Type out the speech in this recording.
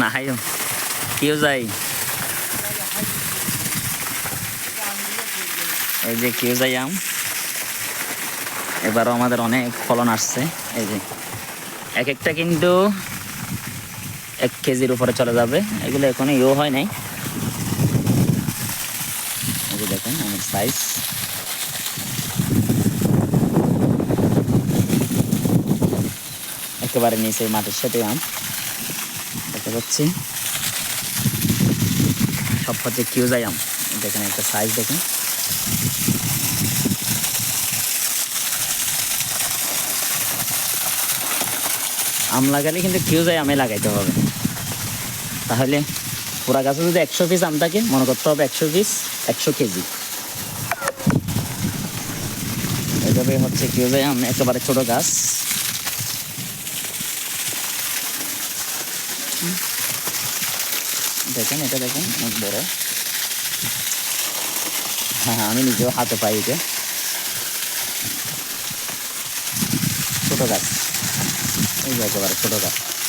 না, হাই কেউ যাই? এই যে কেউ যাই আম। এবারও আমাদের অনেক ফলন আসছে। এই যে এক একটা কিন্তু এক কেজির উপরে চলে যাবে। এগুলো এখনও ইও হয় নাই। দেখেন, আমার সাইজ একেবারে নিচে মাটির সাথে আম। দেখতে পাচ্ছি। সব হচ্ছে কিউজাই আম। দেখেন একটা সাইজ দেখেন। আম লাগালে কিন্তু কিউজাই আমে লাগাইতে হবে। তাহলে পুরা গাছে যদি একশো পিস আম থাকে, মনে করতে হবে একশো পিস একশো কেজি। এভাবে হচ্ছে কিউজাই আম একেবারে ছোট গাছ। দেখেন, এটা দেখেন, অনেক বড়। হ্যাঁ হ্যাঁ আমি নিজেও হাতে পাই এটা। ছোটো গাছ। এই যে একেবারে ছোটো গাছ।